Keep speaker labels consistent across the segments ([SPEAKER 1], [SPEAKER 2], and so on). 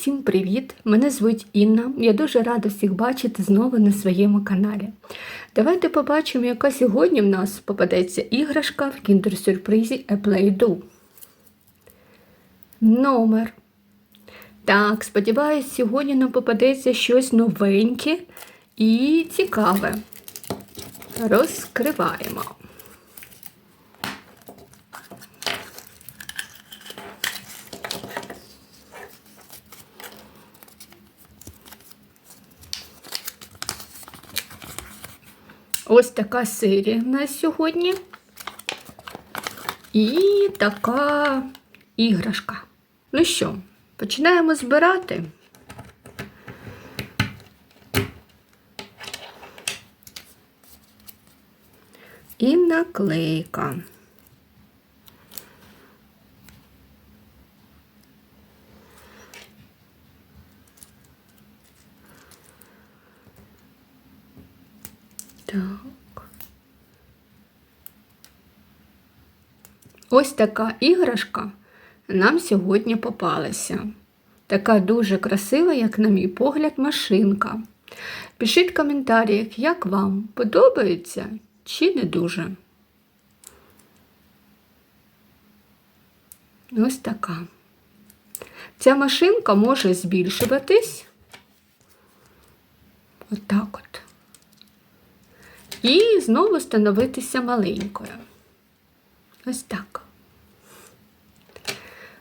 [SPEAKER 1] всім привіт! Мене звуть Інна. Я дуже рада всіх бачити знову на своєму каналі. Давайте побачимо, яка сьогодні в нас попадеться іграшка в кіндер-сюрпризі A Play-Doh. Номер. Так, сподіваюсь, сьогодні нам попадеться щось новеньке і цікаве. Розкриваємо. Ось така серія в нас сьогодні. І така іграшка. Ну що, починаємо збирати. І наклейка. Ось така іграшка нам сьогодні попалася. Така дуже красива, як, на мій погляд, машинка. Пишіть в коментарях, як вам подобається чи не дуже. Ось така. Ця машинка може збільшуватись. Отак от. І знову становитися маленькою. Ось так.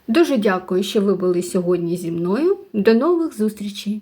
[SPEAKER 1] Дуже дякую, що ви були сьогодні зі мною. До нових зустрічей!